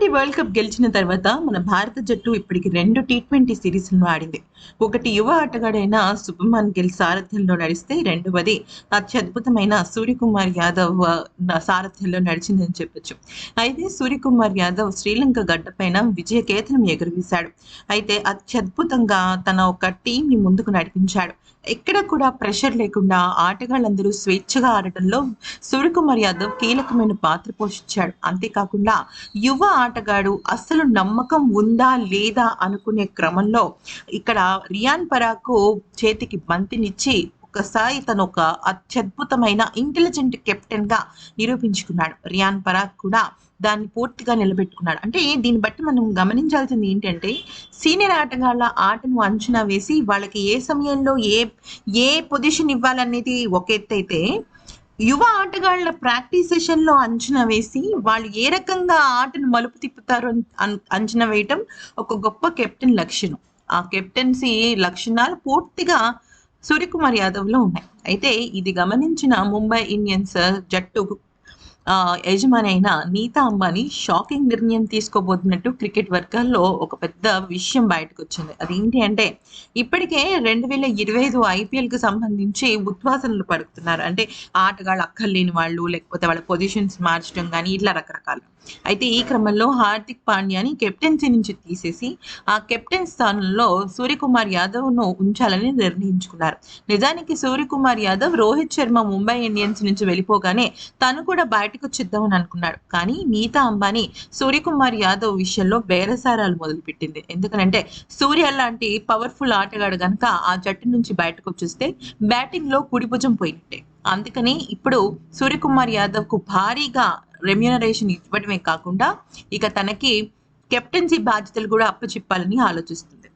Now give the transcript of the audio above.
Twenty world cup గెలిచిన తర్వాత మన భారత జట్టు ఇప్పటికి రెండు టీ ట్వంటీ సిరీస్లను ఆడింది. ఒకటి యువ ఆటగాడైన సుబ్రమన్ గిల్ సారథ్యంలో నడిస్తే రెండవది అత్యద్భుతమైన సూర్యకుమార్ యాదవ్ సారథ్యంలో నడిచిందని చెప్పొచ్చు. అయితే సూర్యకుమార్ యాదవ్ శ్రీలంక గడ్డపైన విజయ కేతనం ఎగురవేశాడు. అయితే అత్యద్భుతంగా తన ఒక టీంని ముందుకు నడిపించాడు. ఎక్కడ కూడా ప్రెషర్ లేకుండా ఆటగాళ్ళందరూ స్వేచ్ఛగా ఆడటంలో సూర్యకుమార్ యాదవ్ కీలకమైన పాత్ర పోషించాడు. అంతేకాకుండా యువ ఆటగాడు అసలు నమ్మకం ఉందా లేదా అనుకునే క్రమంలో ఇక్కడ రియాన్ పరాకు చేతికి బంతినిచ్చి ఒకసారి తను ఒక అత్యద్భుతమైన ఇంటెలిజెంట్ కెప్టెన్గా నిరూపించుకున్నాడు. రియాన్ పరాగ్ కూడా దాన్ని పూర్తిగా నిలబెట్టుకున్నాడు. అంటే దీన్ని బట్టి మనం గమనించాల్సింది ఏంటంటే సీనియర్ ఆటగాళ్ళ ఆటను అంచనా వేసి వాళ్ళకి ఏ సమయంలో ఏ ఏ పొజిషన్ ఇవ్వాలనేది ఒక ఎత్తు అయితే యువ ఆటగాళ్ళ ప్రాక్టీస్ సెషన్లో అంచనా వేసి వాళ్ళు ఏ రకంగా ఆటను మలుపు తిప్పుతారు అంచనా వేయటం ఒక గొప్ప కెప్టెన్ లక్షణం. ఆ కెప్టెన్సీ లక్షణాలు పూర్తిగా సూర్యకుమార్ యాదవ్లో ఉన్నాయి. అయితే ఇది గమనించిన ముంబై ఇండియన్స్ జట్టు యజమాని అయిన నీతా అంబానీ షాకింగ్ నిర్ణయం తీసుకోబోతున్నట్టు క్రికెట్ వర్గాల్లో ఒక పెద్ద విషయం బయటకు వచ్చింది అది ఏంటి అంటే ఇప్పటికే రెండు వేల ఇరవై ఐదు ఐపీఎల్కి సంబంధించి ఉద్వాసనలు పడుతున్నారు. అంటే ఆటగాళ్ళు అక్కర్లేని వాళ్ళు లేకపోతే వాళ్ళ పొజిషన్స్ మార్చడం కానీ ఇట్లా రకరకాలు. అయితే ఈ క్రమంలో హార్దిక్ పాండ్యాని కెప్టెన్సీ నుంచి తీసేసి ఆ కెప్టెన్ స్థానంలో సూర్యకుమార్ యాదవ్ను ఉంచాలని నిర్ణయించుకున్నారు. నిజానికి సూర్యకుమార్ యాదవ్ రోహిత్ శర్మ ముంబై ఇండియన్స్ నుంచి వెళ్ళిపోగానే తను కూడా బయటకు వచ్చేద్దామని అనుకున్నాడు. కానీ నీతా అంబానీ సూర్యకుమార్ యాదవ్ విషయంలో బేరసారాలు మొదలుపెట్టింది. ఎందుకనంటే సూర్య లాంటి పవర్ఫుల్ ఆటగాడు గనక ఆ జట్టు నుంచి బయటకు వచ్చేస్తే బ్యాటింగ్లో కుడి భుజం పోయినట్టే. అందుకని ఇప్పుడు సూర్యకుమార్ యాదవ్కు భారీగా రెమ్యూనరేషన్ ఇవ్వడమే కాకుండా ఇక తనకి కెప్టెన్సీ బాధ్యతలు కూడా అప్పచెప్పాలని ఆలోచిస్తుంది.